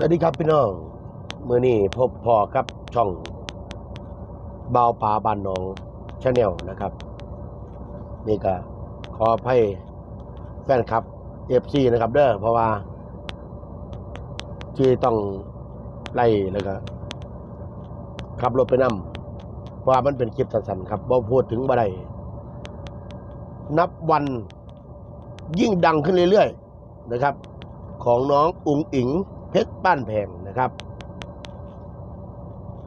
สวัสดีครับพี่น้องเมื่อนี้พบพอกับช่องเบาป่าบ้านหนองชาแนลนะครับ นี่ก็ขออภัยแฟนคลับเอฟซีนะครับ เด้อเพราะว่า ที่ต้องไล่แล้วก็ขับรถไปนำเพราะว่ามันเป็นคลิปสั้นๆครับบ่พูดถึงบ่ได้นับวันยิ่งดังขึ้นเรื่อยๆนะครับ ของน้องอุ๋งอิง เพชรบ้านแพงนะครับ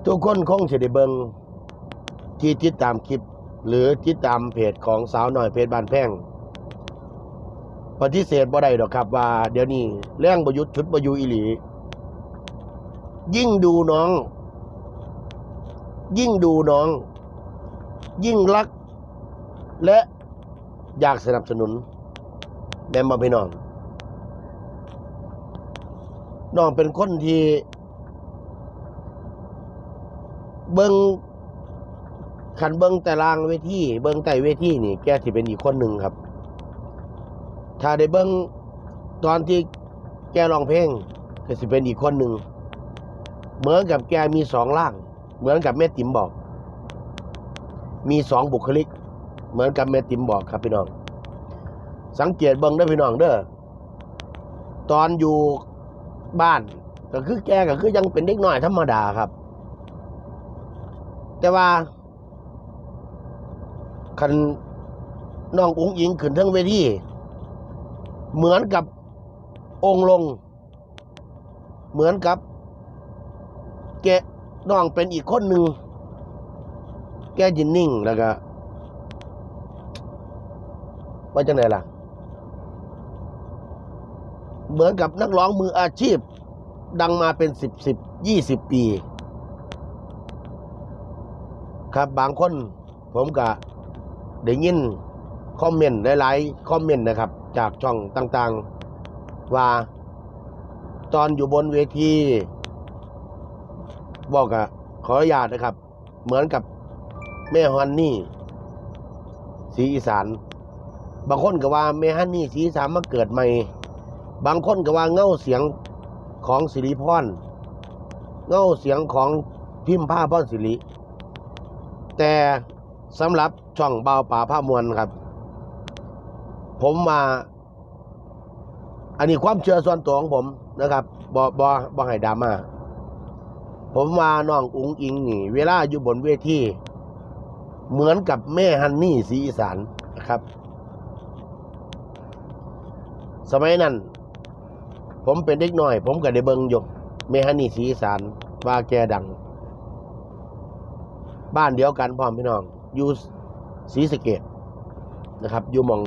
ทุกคนคงจะได้เบิงที่ติดตามคลิป หรือติดตามเพจของสาวหน่อยเพชรบ้านแพงปฏิเสธบ่ได้ดอกครับว่า เดี๋ยวนี้แรงประยุทธ์ชุดประยุอีหลี ยิ่งดูน้อง ยิ่งดูน้อง ยิ่งรัก และอยากสนับสนุนแม่มาพี่น้อง น้องเป็นคนที่เบิงขันเบิงแต่ลางเวทีเบิงแต่เวทีนี่ แกสิเป็นอีกคนหนึ่งครับ ถ้าได้เบิงตอนที่แกร้องเพลงก็สิเป็นอีกคนหนึ่งเหมือนกับแกมีสองร่าง เหมือนกับแม่ติ๋มบอก มีสองบุคลิก เหมือนกับแม่ติ๋มบอกครับพี่น้อง สังเกตเบิงเด้พี่น้องเด้อตอนอยู่ บ้าน ก็คือแกก็คือยังเป็นเด็กน้อยธรรมดาครับ แต่ว่าคันน้องอุ้งอิงขึ้นทั้งเวทีเหมือนกับองค์ลง เหมือนกับ แกน้องเป็นอีกคนหนึ่งแกยินนิ่งแล้วก็ว่าจังไหนล่ะ เหมือนกับนักร้องมืออาชีพ ดังมาเป็นสิบสิบยี่สิบปี ครับบางคนผมก็ได้ยินคอมเมนต์หลายๆคอมเมนต์นะครับ จากช่องต่างๆ ว่าตอนอยู่บนเวที บอกอะขออนุญาตนะครับ เหมือนกับแม่ฮันนี่ สีอีสาน บางคนก็ว่าแม่ฮันนี่สีอีสานมาเกิดใหม่ บางคนก็ว่าเง้าเสียงของสิริพรเง้าเสียงของพิมพ์ผ้าพ่อสิริแต่สำหรับช่องเบาป่าผ้ามวลครับ ผมมา อันนี้ความเชื่อส่วนตัวของผมนะครับบอบอบอให้ดราม่าผมว่าน้องอุ๋งอิงนี่ เวลาอยู่บนเวทีเหมือนกับแม่ฮันนี่สีอีสานนะครับ สมัยนั้น ผมเป็นเด็กน้อย ผมก็ได้เบิงอยู่เมฮันนี่สีสานว่าแกดัง บ้านเดียวกันพ่อมพี่น้องอยู่ศรีสะเกดนะครับ อยู่หมอง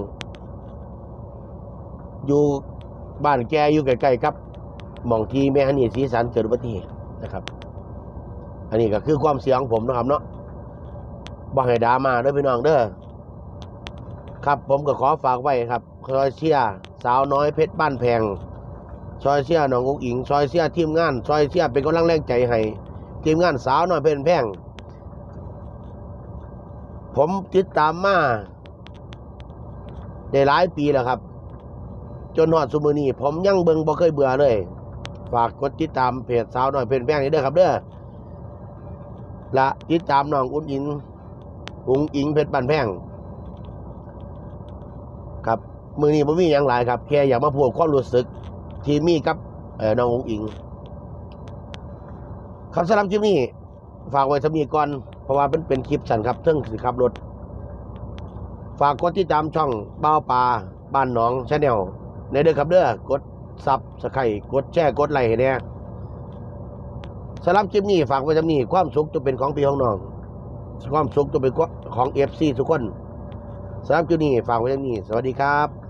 อยู่บ้านแกอยู่ใกล้ๆกับหมองที่แม่ฮันนี่สีสานเกิดอุบัติเหตุนะครับ อันนี้ก็คือความเสียงของผมนะครับเนาะบ่ให้ดามาเด้อพี่น้องเด้อครับผมก็ขอฝากไว้ครับซอยเชียร์สาวน้อยเพชรบ้านแพง ซอยเชียน้องอุกอิงซอยเชียทีมงานซอยเชียเป็นกำลังแรงใจให้ทีมงานสาวน้อยเพชรแพงผมติดตามมาได้หลายปีแล้วครับ จนฮอดซุมือนี้ผมยังเบิงบ่เคยเบื่อเลย ฝากกดติดตามเพจสาวน้อยเพชรแพงนี่เด้อครับเด้อและติดตามน้องอุ้งอิงอุ้งอิงเพชรบ้านแพงครับมือนี้ผมมีอย่างหลายครับแค่อยากมาพูดความรู้สึก ทีมีกับน้ององอิงครับสำหรับคลิปนี้ฝากไว้สำนีก่อน เพราะว่าเป็นเป็นคลิปสั้นครับเทิงสิขับรถ ฝากกดติดตามช่องเบ้าปลาบ้านหนองชาแนลในเด้อครับเด้อกดซับสไครกดแชร์กดไลค์ให้แน่สำหรับคลิปนี้ฝากไว้สำนีความสุขจะเป็นของพี่ของน้องความสุขจะเป็นของเอฟซีทุกคนสำหรับคลิปนี้ฝากไว้ที่นี่ สวัสดีครับ